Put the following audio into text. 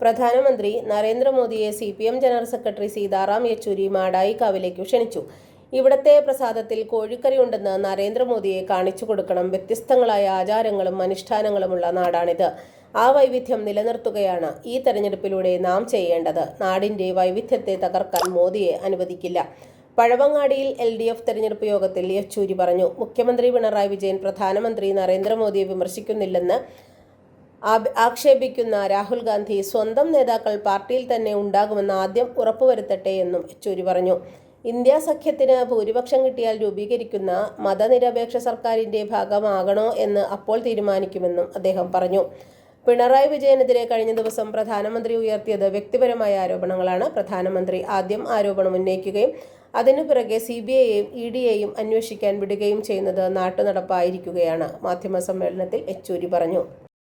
പ്രധാനമന്ത്രി നരേന്ദ്രമോദിയെ C P M general secretary Sitaram Yechury മാടായിക്കാവിലേക്ക് ക്ഷണിച്ചു. ഇവിടത്തെ പ്രസാദത്തിൽ കോഴിക്കറി ഉണ്ടെന്ന് നരേന്ദ്രമോദിയെ കാണിച്ചു കൊടുക്കണം. വ്യത്യസ്തങ്ങളായ ആചാരങ്ങളും അനുഷ്ഠാനങ്ങളുമുള്ള നാടാണിത്. ആ വൈവിധ്യം നിലനിർത്തുകയാണ് ഈ തെരഞ്ഞെടുപ്പിലൂടെ നാം ചെയ്യേണ്ടത്. നാടിന്റെ വൈവിധ്യത്തെ തകർക്കാൻ മോദിയെ അനുവദിക്കില്ല. പഴവങ്ങാടിയിൽ എൽ ഡി എഫ് തെരഞ്ഞെടുപ്പ് യോഗത്തിൽ യെച്ചൂരി പറഞ്ഞു മുഖ്യമന്ത്രി പിണറായി വിജയൻ പ്രധാനമന്ത്രി നരേന്ദ്രമോദിയെ വിമർശിക്കുന്നില്ലെന്ന് ആക്ഷേപിക്കുന്ന രാഹുൽ ഗാന്ധി സ്വന്തം നേതാക്കൾ പാർട്ടിയിൽ തന്നെ ഉണ്ടാകുമെന്ന് ആദ്യം ഉറപ്പുവരുത്തട്ടെ എന്നും യെച്ചൂരി പറഞ്ഞു. ഇന്ത്യ സഖ്യത്തിന് ഭൂരിപക്ഷം കിട്ടിയാൽ രൂപീകരിക്കുന്ന മതനിരപേക്ഷ സർക്കാരിന്റെ ഭാഗമാകണോ എന്ന് അപ്പോൾ തീരുമാനിക്കുമെന്നും അദ്ദേഹം പറഞ്ഞു. പിണറായി വിജയനെതിരെ കഴിഞ്ഞ ദിവസം പ്രധാനമന്ത്രി ഉയർത്തിയത് വ്യക്തിപരമായ ആരോപണങ്ങളാണ്. പ്രധാനമന്ത്രി ആദ്യം ആരോപണം ഉന്നയിക്കുകയും അതിനു പിറകെ സി ബി ഐയെയും ഇ ഡി എയും അന്വേഷിക്കാൻ വിടുകയും ചെയ്യുന്നത് നാട്ടുനടപ്പായിരിക്കുകയാണ്. മാധ്യമ സമ്മേളനത്തിൽ യെച്ചൂരി പറഞ്ഞു.